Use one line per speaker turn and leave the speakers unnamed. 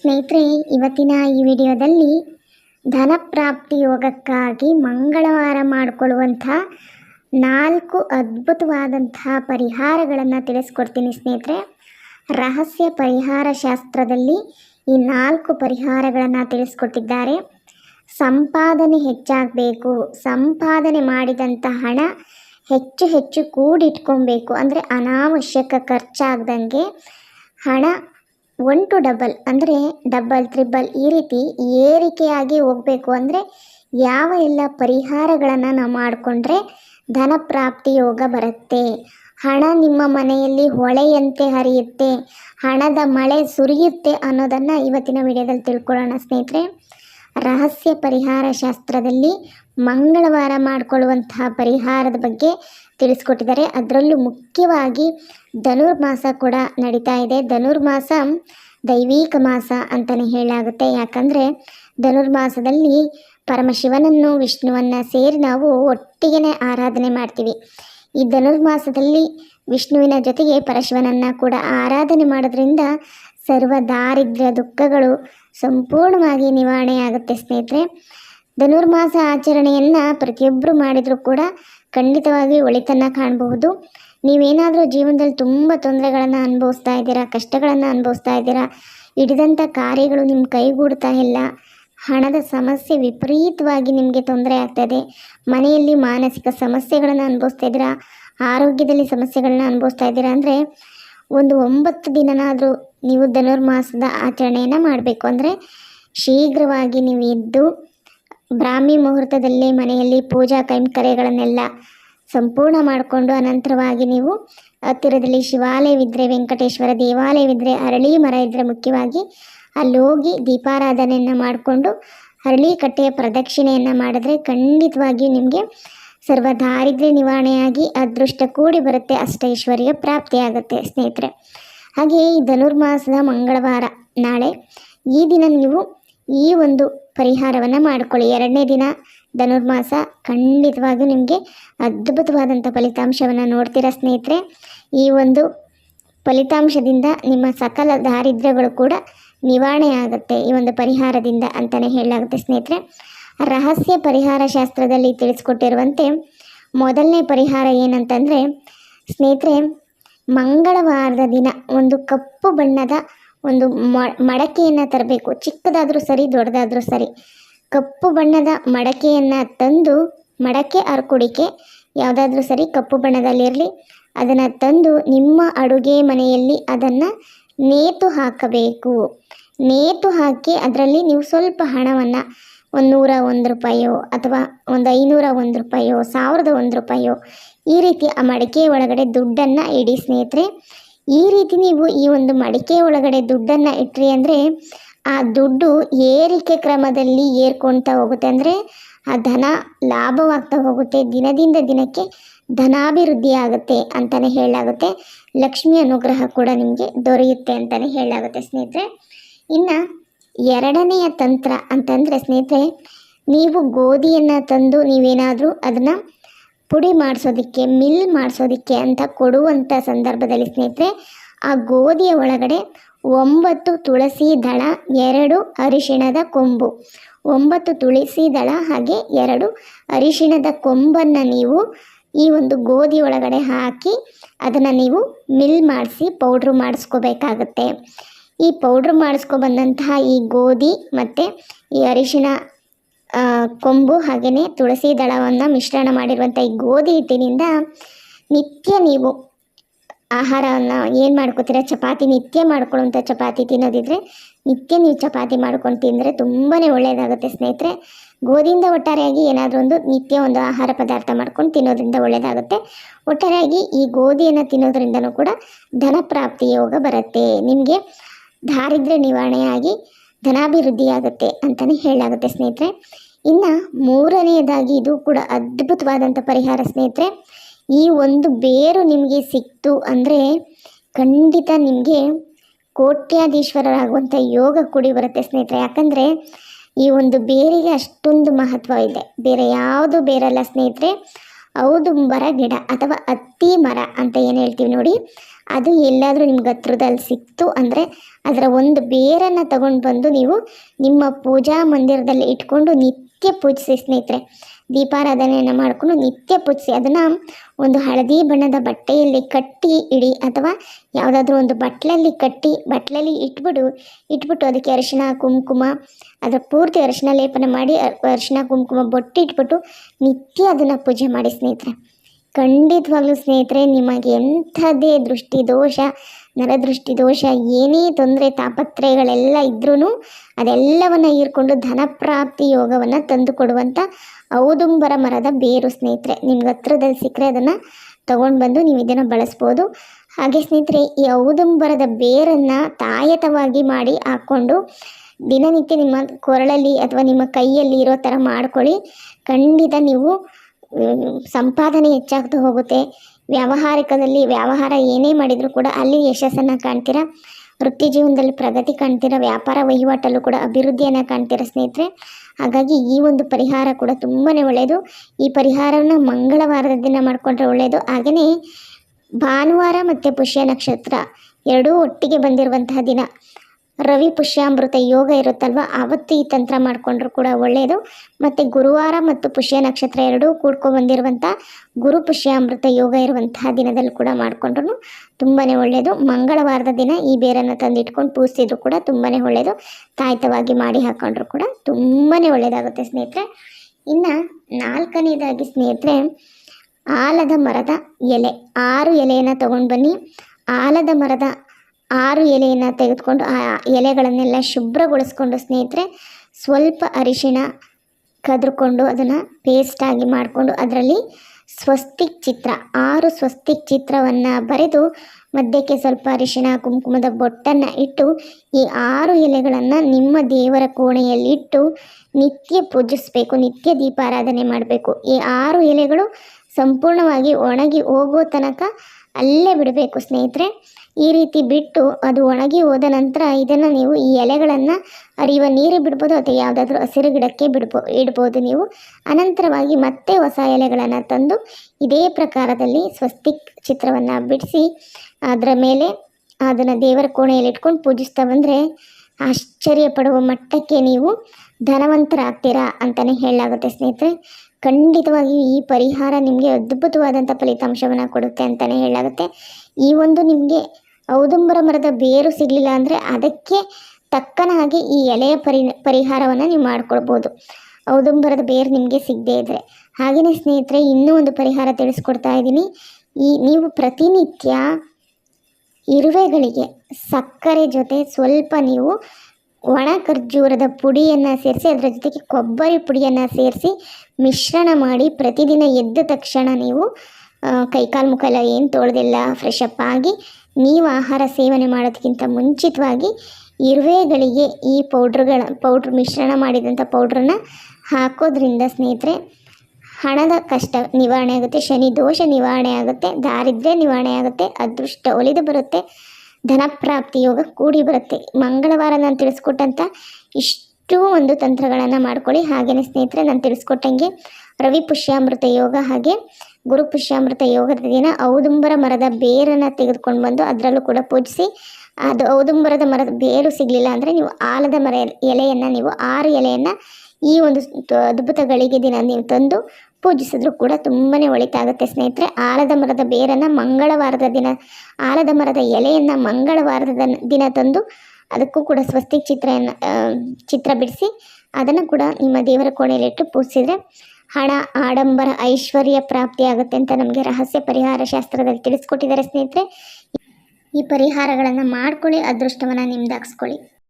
ಸ್ನೇಹಿತರೆ, ಇವತ್ತಿನ ಈ ವಿಡಿಯೋದಲ್ಲಿ ಧನಪ್ರಾಪ್ತಿ ಯೋಗಕ್ಕಾಗಿ ಮಂಗಳವಾರ ಮಾಡಿಕೊಳ್ಳುವಂಥ ನಾಲ್ಕು ಅದ್ಭುತವಾದಂತಹ ಪರಿಹಾರಗಳನ್ನು ತಿಳಿಸ್ಕೊಡ್ತೀನಿ ಸ್ನೇಹಿತರೆ. ರಹಸ್ಯ ಪರಿಹಾರ ಶಾಸ್ತ್ರದಲ್ಲಿ ಈ ನಾಲ್ಕು ಪರಿಹಾರಗಳನ್ನು ತಿಳಿಸ್ಕೊಟ್ಟಿದ್ದಾರೆ. ಸಂಪಾದನೆ ಹೆಚ್ಚಾಗಬೇಕು, ಸಂಪಾದನೆ ಮಾಡಿದಂಥ ಹಣ ಹೆಚ್ಚು ಹೆಚ್ಚು ಕೂಡಿಟ್ಕೊಬೇಕು. ಅಂದರೆ ಅನಾವಶ್ಯಕ ಖರ್ಚಾಗ್ದಂಗೆ ಹಣ ಒನ್ ಟು ಡಬಲ್ ಅಂದರೆ ಡಬಲ್ ತ್ರಿಬಲ್ ಈ ರೀತಿ ಏರಿಕೆಯಾಗಿ ಹೋಗಬೇಕು ಅಂದರೆ ಯಾವ ಎಲ್ಲ ಪರಿಹಾರಗಳನ್ನು ನಾವು ಮಾಡಿಕೊಂಡ್ರೆ ಧನ ಪ್ರಾಪ್ತಿ ಯೋಗ ಬರುತ್ತೆ. ಹಣ ನಿಮ್ಮ ಮನೆಯಲ್ಲಿ ಹೊಳೆಯಂತೆ ಹರಿಯುತ್ತೆ. ಹಣದ ಮಳೆ ಸುರಿಯುತ್ತೆ ಅನ್ನೋದನ್ನು ಇವತ್ತಿನ ವಿಡಿಯೋದಲ್ಲಿ ತಿಳ್ಕೊಳ್ಳೋಣ ಸ್ನೇಹಿತರೆ. ರಹಸ್ಯ ಪರಿಹಾರ ಶಾಸ್ತ್ರದಲ್ಲಿ ಮಂಗಳವಾರ ಮಾಡಿಕೊಳ್ಳುವಂತಹ ಪರಿಹಾರದ ಬಗ್ಗೆ ತಿಳಿಸ್ಕೊಟ್ಟಿದ್ದಾರೆ. ಅದರಲ್ಲೂ ಮುಖ್ಯವಾಗಿ ಧನುರ್ಮಾಸ ಕೂಡ ನಡೀತಾ ಇದೆ. ಧನುರ್ಮಾಸ ದೈವಿಕ ಮಾಸ ಅಂತಲೇ ಹೇಳಲಾಗುತ್ತೆ. ಯಾಕಂದರೆ ಧನುರ್ಮಾಸದಲ್ಲಿ ಪರಮಶಿವನನ್ನು ವಿಷ್ಣುವನ್ನು ಸೇರಿ ನಾವು ಒಟ್ಟಿಗೆ ಆರಾಧನೆ ಮಾಡ್ತೀವಿ. ಈ ಧನುರ್ಮಾಸದಲ್ಲಿ ವಿಷ್ಣುವಿನ ಜೊತೆಗೆ ಪರಶಿವನನ್ನು ಕೂಡ ಆರಾಧನೆ ಮಾಡೋದ್ರಿಂದ ಸರ್ವ ದಾರಿದ್ರ್ಯ ದುಃಖಗಳು ಸಂಪೂರ್ಣವಾಗಿ ನಿವಾರಣೆಯಾಗುತ್ತೆ ಸ್ನೇಹಿತರೆ. ಧನುರ್ಮಾಸ ಆಚರಣೆಯನ್ನು ಪ್ರತಿಯೊಬ್ಬರು ಮಾಡಿದರೂ ಕೂಡ ಖಂಡಿತವಾಗಿ ಒಳಿತನ್ನು ಕಾಣಬಹುದು. ನೀವೇನಾದರೂ ಜೀವನದಲ್ಲಿ ತುಂಬ ತೊಂದರೆಗಳನ್ನು ಅನುಭವಿಸ್ತಾ ಇದ್ದೀರಾ, ಕಷ್ಟಗಳನ್ನು ಅನುಭವಿಸ್ತಾ ಇದ್ದೀರಾ ಹಿಡಿದಂಥ ಕಾರ್ಯಗಳು ನಿಮ್ಮ ಕೈಗೂಡ್ತಾ ಇಲ್ಲ, ಹಣದ ಸಮಸ್ಯೆ ವಿಪರೀತವಾಗಿ ನಿಮಗೆ ತೊಂದರೆ ಆಗ್ತಾಯಿದೆ ಮನೆಯಲ್ಲಿ ಮಾನಸಿಕ ಸಮಸ್ಯೆಗಳನ್ನು ಅನುಭವಿಸ್ತಾ ಇದ್ದೀರಾ, ಆರೋಗ್ಯದಲ್ಲಿ ಸಮಸ್ಯೆಗಳನ್ನ ಅನುಭವಿಸ್ತಾ ಇದ್ದೀರಾ ಅಂದರೆ ಒಂದು ಒಂಬತ್ತು ದಿನನಾದರೂ ನೀವು ಧನುರ್ಮಾಸದ ಆಚರಣೆಯನ್ನು ಮಾಡಬೇಕು. ಅಂದರೆ ಶೀಘ್ರವಾಗಿ ನೀವು ಎದ್ದು ಬ್ರಾಹ್ಮಿ ಮುಹೂರ್ತದಲ್ಲಿ ಮನೆಯಲ್ಲಿ ಪೂಜಾ ಕೈಂಕರ್ಯಗಳನ್ನೆಲ್ಲ ಸಂಪೂರ್ಣ ಮಾಡಿಕೊಂಡು ಅನಂತರವಾಗಿ ನೀವು ಹತ್ತಿರದಲ್ಲಿ ಶಿವಾಲಯವಿದ್ರೆ ವೆಂಕಟೇಶ್ವರ ದೇವಾಲಯವಿದ್ರೆ ಅರಳಿ ಮರ ಇದ್ದರೆ ಮುಖ್ಯವಾಗಿ ಅಲ್ಲಿ ಹೋಗಿ ದೀಪಾರಾಧನೆಯನ್ನು ಮಾಡಿಕೊಂಡು ಅರಳಿ ಕಟ್ಟೆಯ ಪ್ರದಕ್ಷಿಣೆಯನ್ನು ಮಾಡಿದ್ರೆ ಖಂಡಿತವಾಗಿಯೂ ನಿಮಗೆ ಸರ್ವ ದಾರಿದ್ರ್ಯ ನಿವಾರಣೆಯಾಗಿ ಅದೃಷ್ಟ ಕೂಡಿ ಬರುತ್ತೆ, ಅಷ್ಟೈಶ್ವರ್ಯ ಪ್ರಾಪ್ತಿಯಾಗುತ್ತೆ ಸ್ನೇಹಿತರೆ. ಹಾಗೆಯೇ ಈ ಧನುರ್ಮಾಸದ ಮಂಗಳವಾರ ನಾಳೆ ಈ ದಿನ ನೀವು ಈ ಒಂದು ಪರಿಹಾರವನ್ನು ಮಾಡಿಕೊಳ್ಳಿ. ಎರಡನೇ ದಿನ ಧನುರ್ಮಾಸ ಖಂಡಿತವಾಗಿಯೂ ನಿಮಗೆ ಅದ್ಭುತವಾದಂಥ ಫಲಿತಾಂಶವನ್ನು ನೋಡ್ತೀರಾ ಸ್ನೇಹಿತರೆ. ಈ ಒಂದು ಫಲಿತಾಂಶದಿಂದ ನಿಮ್ಮ ಸಕಲ ದಾರಿದ್ರ್ಯಗಳು ಕೂಡ ನಿವಾರಣೆ ಆಗುತ್ತೆ ಈ ಒಂದು ಪರಿಹಾರದಿಂದ ಅಂತಲೇ ಹೇಳಲಾಗುತ್ತೆ ಸ್ನೇಹಿತರೆ. ರಹಸ್ಯ ಪರಿಹಾರ ಶಾಸ್ತ್ರದಲ್ಲಿ ತಿಳಿಸ್ಕೊಟ್ಟಿರುವಂತೆ ಮೊದಲನೇ ಪರಿಹಾರ ಏನಂತಂದರೆ, ಸ್ನೇಹಿತರೆ, ಮಂಗಳವಾರದ ದಿನ ಒಂದು ಕಪ್ಪು ಬಣ್ಣದ ಒಂದು ಮಡಕೆಯನ್ನು ತರಬೇಕು. ಚಿಕ್ಕದಾದರೂ ಸರಿ, ದೊಡ್ಡದಾದರೂ ಸರಿ. ಕಪ್ಪು ಬಣ್ಣದ ಮಡಕೆಯನ್ನು ತಂದು ಮಡಕೆ ಅರ್ಕುಡಿಕೆ ಯಾವುದಾದ್ರೂ ಸರಿ ಕಪ್ಪು ಬಣ್ಣದಲ್ಲಿರಲಿ ಅದನ್ನು ತಂದು ನಿಮ್ಮ ಅಡುಗೆ ಮನೆಯಲ್ಲಿ ಅದನ್ನು ನೇತು ಹಾಕಬೇಕು. ನೇತು ಹಾಕಿ ಅದರಲ್ಲಿ ನೀವು ಸ್ವಲ್ಪ ಹಣವನ್ನು, ಒಂದು ನೂರ ಒಂದು ರೂಪಾಯೋ ಅಥವಾ ಒಂದು ಐನೂರ ಒಂದು ರೂಪಾಯೋ, ಸಾವಿರದ ಒಂದು ರೂಪಾಯೋ ಈ ರೀತಿ ಆ ಮಡಿಕೆ ಒಳಗಡೆ ದುಡ್ಡನ್ನು ಇಡಿ ಸ್ನೇಹಿತರೆ. ಈ ರೀತಿ ನೀವು ಈ ಒಂದು ಮಡಿಕೆ ಒಳಗಡೆ ದುಡ್ಡನ್ನು ಇಟ್ರಿ ಅಂದರೆ ಆ ದುಡ್ಡು ಏರಿಕೆ ಕ್ರಮದಲ್ಲಿ ಏರ್ಕೊಳ್ತಾ ಹೋಗುತ್ತೆ. ಅಂದರೆ ಆ ಧನ ಲಾಭವಾಗ್ತಾ ಹೋಗುತ್ತೆ. ದಿನದಿಂದ ದಿನಕ್ಕೆ ಧನಾಭಿವೃದ್ಧಿ ಆಗುತ್ತೆ ಅಂತಲೇ ಹೇಳಲಾಗುತ್ತೆ. ಲಕ್ಷ್ಮಿ ಅನುಗ್ರಹ ಕೂಡ ನಿಮಗೆ ದೊರೆಯುತ್ತೆ ಅಂತಲೇ ಹೇಳಲಾಗುತ್ತೆ ಸ್ನೇಹಿತರೆ. ಇನ್ನು ಎರಡನೆಯ ತಂತ್ರ ಅಂತಂದರೆ ಸ್ನೇಹಿತರೆ, ನೀವು ಗೋಧಿಯನ್ನು ತಂದು ನೀವೇನಾದರೂ ಅದನ್ನು ಪುಡಿ ಮಾಡಿಸೋದಕ್ಕೆ, ಮಿಲ್ ಮಾಡಿಸೋದಕ್ಕೆ ಅಂತ ಕೊಡುವಂಥ ಸಂದರ್ಭದಲ್ಲಿ ಸ್ನೇಹಿತರೆ, ಆ ಗೋಧಿಯ ಒಳಗಡೆ ಒಂಬತ್ತು ತುಳಸಿ ದಳ, ಎರಡು ಅರಿಶಿಣದ ಕೊಂಬು. ಒಂಬತ್ತು ತುಳಸಿ ದಳ ಹಾಗೆ ಎರಡು ಅರಿಶಿಣದ ಕೊಂಬನ್ನು ನೀವು ಈ ಒಂದು ಗೋಧಿ ಒಳಗಡೆ ಹಾಕಿ ಅದನ್ನು ನೀವು ಮಿಲ್ ಮಾಡಿಸಿ ಪೌಡ್ರು ಮಾಡಿಸ್ಕೋಬೇಕಾಗತ್ತೆ. ಈ ಪೌಡ್ರ್ ಮಾಡಿಸ್ಕೊಬಂದಂತಹ ಈ ಗೋಧಿ ಮತ್ತು ಈ ಅರಿಶಿಣ ಕೊಂಬು ಹಾಗೆಯೇ ತುಳಸಿ ದಳವನ್ನು ಮಿಶ್ರಣ ಮಾಡಿರುವಂಥ ಈ ಗೋಧಿ ಹಿಟ್ಟಿನಿಂದ ನಿತ್ಯ ನೀವು ಆಹಾರವನ್ನು ಏನು ಮಾಡ್ಕೋತೀರ? ಚಪಾತಿ ನಿತ್ಯ ಮಾಡ್ಕೊಳ್ಳುವಂಥ ಚಪಾತಿ ತಿನ್ನೋದಿದ್ರೆ ನಿತ್ಯ ನೀವು ಚಪಾತಿ ಮಾಡ್ಕೊಂಡು ತಿಂದರೆ ತುಂಬಾ ಒಳ್ಳೆಯದಾಗುತ್ತೆ ಸ್ನೇಹಿತರೆ. ಗೋಧಿಯಿಂದ ಒಟ್ಟಾರೆಯಾಗಿ ಏನಾದರೂ ಒಂದು ನಿತ್ಯ ಒಂದು ಆಹಾರ ಪದಾರ್ಥ ಮಾಡ್ಕೊಂಡು ತಿನ್ನೋದ್ರಿಂದ ಒಳ್ಳೆಯದಾಗುತ್ತೆ ಒಟ್ಟಾರೆಯಾಗಿ ಈ ಗೋಧಿಯನ್ನು ತಿನ್ನೋದ್ರಿಂದನೂ ಕೂಡ ಧನಪ್ರಾಪ್ತಿ ಯೋಗ ಬರುತ್ತೆ. ನಿಮಗೆ ದಾರಿದ್ರ್ಯ ನಿವಾರಣೆಯಾಗಿ ಧನಾಭಿವೃದ್ಧಿಯಾಗುತ್ತೆ ಅಂತಲೇ ಹೇಳಲಾಗುತ್ತೆ ಸ್ನೇಹಿತರೆ. ಇನ್ನು ಮೂರನೆಯದಾಗಿ ಇದು ಕೂಡ ಅದ್ಭುತವಾದಂಥ ಪರಿಹಾರ ಸ್ನೇಹಿತರೆ. ಈ ಒಂದು ಬೇರು ನಿಮಗೆ ಸಿಕ್ತು ಅಂದರೆ ಖಂಡಿತ ನಿಮಗೆ ಕೋಟ್ಯಾಧೀಶ್ವರರಾಗುವಂಥ ಯೋಗ ಕೂಡಿ ಬರುತ್ತೆ ಸ್ನೇಹಿತರೆ. ಯಾಕಂದರೆ ಈ ಒಂದು ಬೇರಿಗೆ ಅಷ್ಟೊಂದು ಮಹತ್ವ ಇದೆ. ಬೇರೆ ಯಾವುದು ಬೇರಲ್ಲ ಸ್ನೇಹಿತರೆ. ಔದು ಮರ, ಗಿಡ ಅಥವಾ ಅತ್ತಿ ಮರ ಅಂತ ಏನು ಹೇಳ್ತೀವಿ ನೋಡಿ, ಅದು ಎಲ್ಲಾದರೂ ನಿಮ್ಗೆ ಹತ್ರದಲ್ಲಿ ಸಿಕ್ತು ಅಂದರೆ ಅದರ ಒಂದು ಬೇರನ್ನು ತಗೊಂಡು ಬಂದು ನೀವು ನಿಮ್ಮ ಪೂಜಾ ಮಂದಿರದಲ್ಲಿ ಇಟ್ಕೊಂಡು ನಿತ್ಯ ಪೂಜಿಸಿ ಸ್ನೇಹಿತರೆ. ದೀಪಾರಾಧನೆಯನ್ನು ಮಾಡಿಕೊಂಡು ನಿತ್ಯ ಪೂಜಿಸಿ, ಅದನ್ನು ಒಂದು ಹಳದಿ ಬಣ್ಣದ ಬಟ್ಟೆಯಲ್ಲಿ ಕಟ್ಟಿ ಇಡಿ ಅಥವಾ ಯಾವುದಾದ್ರೂ ಒಂದು ಬಟ್ಲಲ್ಲಿ ಕಟ್ಟಿ, ಬಟ್ಲಲ್ಲಿ ಇಟ್ಬಿಡು, ಇಟ್ಬಿಟ್ಟು ಅದಕ್ಕೆ ಅರಿಶಿನ ಕುಂಕುಮ, ಅದರ ಪೂರ್ತಿ ಅರಿಶಿನ ಲೇಪನ ಮಾಡಿ ಅರಿಶಿನ ಕುಂಕುಮ ಬೊಟ್ಟು ಇಟ್ಬಿಟ್ಟು ನಿತ್ಯ ಅದನ್ನು ಪೂಜೆ ಮಾಡಿ ಸ್ನೇಹಿತರೆ. ಖಂಡಿತವಾಗ್ಲೂ ಸ್ನೇಹಿತರೆ, ನಿಮಗೆ ಎಂಥದ್ದೇ ದೃಷ್ಟಿ ದೋಷ, ನರದೃಷ್ಟಿ ದೋಷ, ಏನೇ ತೊಂದರೆ, ತಾಪತ್ರಯಗಳೆಲ್ಲ ಇದ್ರೂ ಅದೆಲ್ಲವನ್ನು ಹೀರ್ಕೊಂಡು ಧನಪ್ರಾಪ್ತಿ ಯೋಗವನ್ನು ತಂದು ಕೊಡುವಂಥ ಔದುಂಬರ ಮರದ ಬೇರು ಸ್ನೇಹಿತರೆ, ನಿಮ್ಗೆ ಹತ್ರದಲ್ಲಿ ಸಿಕ್ಕರೆ ಅದನ್ನು ತಗೊಂಡು ಬಂದು ನೀವು ಇದನ್ನು ಬಳಸ್ಬೋದು. ಹಾಗೆ ಸ್ನೇಹಿತರೆ, ಈ ಔದುಂಬರದ ಬೇರನ್ನು ತಾಯತವಾಗಿ ಮಾಡಿ ಹಾಕ್ಕೊಂಡು ದಿನನಿತ್ಯ ನಿಮ್ಮ ಕೊರಳಲ್ಲಿ ಅಥವಾ ನಿಮ್ಮ ಕೈಯಲ್ಲಿ ಇರೋ ಥರ ಮಾಡ್ಕೊಳ್ಳಿ. ಖಂಡಿತ ನೀವು ಸಂಪಾದನೆ ಹೆಚ್ಚಾಗ್ತಾ ಹೋಗುತ್ತೆ. ವ್ಯಾವಹಾರಿಕದಲ್ಲಿ ವ್ಯವಹಾರ ಏನೇ ಮಾಡಿದರೂ ಕೂಡ ಅಲ್ಲಿ ಯಶಸ್ಸನ್ನು ಕಾಣ್ತೀರಾ? ವೃತ್ತಿ ಜೀವನದಲ್ಲಿ ಪ್ರಗತಿ ಕಾಣ್ತೀರಾ ವ್ಯಾಪಾರ ವಹಿವಾಟಲ್ಲೂ ಕೂಡ ಅಭಿವೃದ್ಧಿಯನ್ನು ಕಾಣ್ತೀರ ಸ್ನೇಹಿತರೆ, ಹಾಗಾಗಿ ಈ ಒಂದು ಪರಿಹಾರ ಕೂಡ ತುಂಬಾ ಒಳ್ಳೆಯದು ಈ ಪರಿಹಾರವನ್ನು ಮಂಗಳವಾರದ ದಿನ ಮಾಡಿಕೊಂಡ್ರೆ ಒಳ್ಳೆಯದು ಹಾಗೆಯೇ ಭಾನುವಾರ ಮತ್ತು ಪುಷ್ಯ ನಕ್ಷತ್ರ ಎರಡೂ ಒಟ್ಟಿಗೆ ಬಂದಿರುವಂತಹ ದಿನ. ರವಿ ಪುಷ್ಯಾಮೃತ ಯೋಗ ಇರುತ್ತಲ್ವ? ಆವತ್ತು ಈ ತಂತ್ರ ಮಾಡಿಕೊಂಡ್ರು ಕೂಡ ಒಳ್ಳೆಯದು ಮತ್ತು ಗುರುವಾರ ಮತ್ತು ಪುಷ್ಯ ನಕ್ಷತ್ರ ಎರಡೂ ಕೂಡ್ಕೊಬಂದಿರುವಂಥ ಗುರು ಪುಷ್ಯಾಮೃತ ಯೋಗ ಇರುವಂತಹ ದಿನದಲ್ಲಿ ಕೂಡ ಮಾಡಿಕೊಂಡ್ರು ತುಂಬಾ ಒಳ್ಳೆಯದು ಮಂಗಳವಾರದ ದಿನ ಈ ಬೇರನ್ನು ತಂದಿಟ್ಕೊಂಡು ಪೂಜಿಸಿದ್ರು ಕೂಡ ತುಂಬಾ ಒಳ್ಳೆಯದು ತಾಯ್ತವಾಗಿ ಮಾಡಿ ಹಾಕೊಂಡ್ರು ಕೂಡ ತುಂಬಾ ಒಳ್ಳೆಯದಾಗುತ್ತೆ ಸ್ನೇಹಿತರೆ. ಇನ್ನು ನಾಲ್ಕನೇದಾಗಿ ಸ್ನೇಹಿತರೆ, ಆಲದ ಮರದ ಎಲೆ. ಆರು ಎಲೆಯನ್ನು ತೊಗೊಂಡು ಬನ್ನಿ. ಆಲದ ಮರದ ಆರು ಎಲೆಯನ್ನು ತೆಗೆದುಕೊಂಡು ಆ ಎಲೆಗಳನ್ನೆಲ್ಲ ಶುಭ್ರಗೊಳಿಸ್ಕೊಂಡು ಸ್ನೇಹಿತರೆ, ಸ್ವಲ್ಪ ಅರಿಶಿಣ ಕದ್ರುಕೊಂಡು ಅದನ್ನು ಪೇಸ್ಟಾಗಿ ಮಾಡಿಕೊಂಡು ಅದರಲ್ಲಿ ಸ್ವಸ್ತಿಕ್ ಚಿತ್ರ, ಆರು ಸ್ವಸ್ತಿಕ್ ಚಿತ್ರವನ್ನು ಬರೆದು ಮಧ್ಯಕ್ಕೆ ಸ್ವಲ್ಪ ಅರಿಶಿಣ, ಕುಂಕುಮದ ಬೊಟ್ಟನ್ನು ಇಟ್ಟು ಈ ಆರು ಎಲೆಗಳನ್ನು ನಿಮ್ಮ ದೇವರ ಕೋಣೆಯಲ್ಲಿಟ್ಟು ನಿತ್ಯ ಪೂಜಿಸಬೇಕು, ನಿತ್ಯ ದೀಪಾರಾಧನೆ ಮಾಡಬೇಕು. ಈ ಆರು ಎಲೆಗಳು ಸಂಪೂರ್ಣವಾಗಿ ಒಣಗಿ ಹೋಗೋ ತನಕ ಅಲ್ಲೇ ಬಿಡಬೇಕು ಸ್ನೇಹಿತರೆ. ಈ ರೀತಿ ಬಿಟ್ಟು ಅದು ಒಣಗಿ ಹೋದ ನಂತರ ಇದನ್ನು ನೀವು ಈ ಎಲೆಗಳನ್ನು ಅರಿಯುವ ನೀರು ಬಿಡ್ಬೋದು ಅಥವಾ ಯಾವುದಾದ್ರೂ ಹಸಿರು ಗಿಡಕ್ಕೆ ಬಿಡ್ಬೋ, ಇಡ್ಬೋದು ನೀವು. ಅನಂತರವಾಗಿ ಮತ್ತೆ ಹೊಸ ಎಲೆಗಳನ್ನು ತಂದು ಇದೇ ಪ್ರಕಾರದಲ್ಲಿ ಸ್ವಸ್ತಿಕ್ ಚಿತ್ರವನ್ನು ಬಿಡಿಸಿ ಅದರ ಮೇಲೆ ಅದನ್ನು ದೇವರ ಕೋಣೆಯಲ್ಲಿ ಇಟ್ಕೊಂಡು ಪೂಜಿಸ್ತಾ ಬಂದರೆ ಆಶ್ಚರ್ಯ ಪಡುವ ಮಟ್ಟಕ್ಕೆ ನೀವು ಧನವಂತರಾಗ್ತೀರಾ ಅಂತಲೇ ಹೇಳಲಾಗುತ್ತೆ ಸ್ನೇಹಿತರೆ. ಖಂಡಿತವಾಗಿ ಈ ಪರಿಹಾರ ನಿಮಗೆ ಅದ್ಭುತವಾದಂಥ ಫಲಿತಾಂಶವನ್ನು ಕೊಡುತ್ತೆ ಅಂತಲೇ ಹೇಳಲಾಗುತ್ತೆ. ಈ ಒಂದು ನಿಮಗೆ ಔದುಂಬರ ಮರದ ಬೇರು ಸಿಗಲಿಲ್ಲ ಅಂದರೆ ಅದಕ್ಕೆ ತಕ್ಕನ ಹಾಗೆ ಈ ಎಲೆಯ ಪರಿ, ಪರಿಹಾರವನ್ನು ನೀವು ಮಾಡ್ಕೊಳ್ಬೋದು. ಔದುಂಬರದ ಬೇರು ನಿಮಗೆ ಸಿಗದೇ ಇದ್ದರೆ ಹಾಗೆಯೇ ಸ್ನೇಹಿತರೆ, ಇನ್ನೂ ಒಂದು ಪರಿಹಾರ ತಿಳಿಸ್ಕೊಡ್ತಾ ಇದ್ದೀನಿ. ಈ ನೀವು ಪ್ರತಿನಿತ್ಯ ಇರುವೆಗಳಿಗೆ ಸಕ್ಕರೆ ಜೊತೆ ಸ್ವಲ್ಪ ನೀವು ಒಣ ಖರ್ಜೂರದ ಪುಡಿಯನ್ನು ಸೇರಿಸಿ, ಅದರ ಜೊತೆಗೆ ಕೊಬ್ಬರಿ ಪುಡಿಯನ್ನು ಸೇರಿಸಿ ಮಿಶ್ರಣ ಮಾಡಿ ಪ್ರತಿದಿನ ಎದ್ದ ತಕ್ಷಣ ನೀವು ಕೈಕಾಲು ಮುಖ ಎಲ್ಲ ಏನು ತೊಳೆದಿಲ್ಲ ಫ್ರೆಶ್ ಆಗಿ ನೀವು ಆಹಾರ ಸೇವನೆ ಮಾಡೋದಕ್ಕಿಂತ ಮುಂಚಿತವಾಗಿ ಇರುವೆಗಳಿಗೆ ಈ ಪೌಡ್ರ್ಗಳ, ಪೌಡ್ರ್ ಮಿಶ್ರಣ ಮಾಡಿದಂಥ ಪೌಡ್ರನ್ನ ಹಾಕೋದ್ರಿಂದ ಸ್ನೇಹಿತರೆ, ಹಣದ ಕಷ್ಟ ನಿವಾರಣೆ ಆಗುತ್ತೆ, ಶನಿ ದೋಷ ನಿವಾರಣೆ ಆಗುತ್ತೆ, ದಾರಿದ್ರ್ಯ ನಿವಾರಣೆ ಆಗುತ್ತೆ, ಅದೃಷ್ಟ ಒಲಿದು ಬರುತ್ತೆ. ಧನಪ್ರಾಪ್ತಿ ಯೋಗ ಕೂಡಿ ಬರುತ್ತೆ. ಮಂಗಳವಾರ ನಾನು ತಿಳಿಸ್ಕೊಟ್ಟಂಥ ಇಷ್ಟು ಒಂದು ತಂತ್ರಗಳನ್ನು ಮಾಡ್ಕೊಳ್ಳಿ. ಹಾಗೆಯೇ ಸ್ನೇಹಿತರೆ, ನಾನು ತಿಳಿಸ್ಕೊಟ್ಟಂಗೆ ರವಿ ಪುಷ್ಯಾಮೃತ ಯೋಗ ಹಾಗೆ ಗುರು ಪುಷ್ಯಾಮೃತ ಯೋಗದ ದಿನ ಔದುಂಬರ ಮರದ ಬೇರನ್ನು ತೆಗೆದುಕೊಂಡು ಬಂದು ಅದರಲ್ಲೂ ಕೂಡ ಪೂಜಿಸಿ, ಅದು ಔದುಂಬರದ ಮರದ ಬೇರು ಸಿಗಲಿಲ್ಲ ಅಂದರೆ ನೀವು ಆಲದ ಮರ ಎಲೆಯನ್ನು, ನೀವು ಆರು ಎಲೆಯನ್ನು ಈ ಒಂದು ಅದ್ಭುತ ಗಳಿಗೆ ದಿನ ನೀವು ತಂದು ಪೂಜಿಸಿದ್ರು ಕೂಡ ತುಂಬಾ ಒಳಿತಾಗುತ್ತೆ ಸ್ನೇಹಿತರೆ. ಆಲದ ಮರದ ಬೇರನ್ನು ಮಂಗಳವಾರದ ದಿನ, ಆಲದ ಮರದ ಎಲೆಯನ್ನು ಮಂಗಳವಾರದ ದನ- ತಂದು ಅದಕ್ಕೂ ಕೂಡ ಸ್ವಸ್ತಿ ಚಿತ್ರವನ್ನು ಚಿತ್ರ ಬಿಡಿಸಿ ಅದನ್ನು ಕೂಡ ನಿಮ್ಮ ದೇವರ ಕೋಣೆಯಲ್ಲಿಟ್ಟು ಪೂಜಿಸಿದರೆ ಹಣ, ಆಡಂಬರ, ಐಶ್ವರ್ಯ ಪ್ರಾಪ್ತಿ ಆಗುತ್ತೆ ಅಂತ ನಮಗೆ ರಹಸ್ಯ ಪರಿಹಾರ ಶಾಸ್ತ್ರದಲ್ಲಿ ತಿಳಿಸ್ಕೊಟ್ಟಿದ್ದಾರೆ ಸ್ನೇಹಿತರೆ. ಈ ಪರಿಹಾರಗಳನ್ನು ಮಾಡ್ಕೊಳ್ಳಿ, ಅದೃಷ್ಟವನ್ನು ನಿಮ್ದಾಗಿಸ್ಕೊಳ್ಳಿ.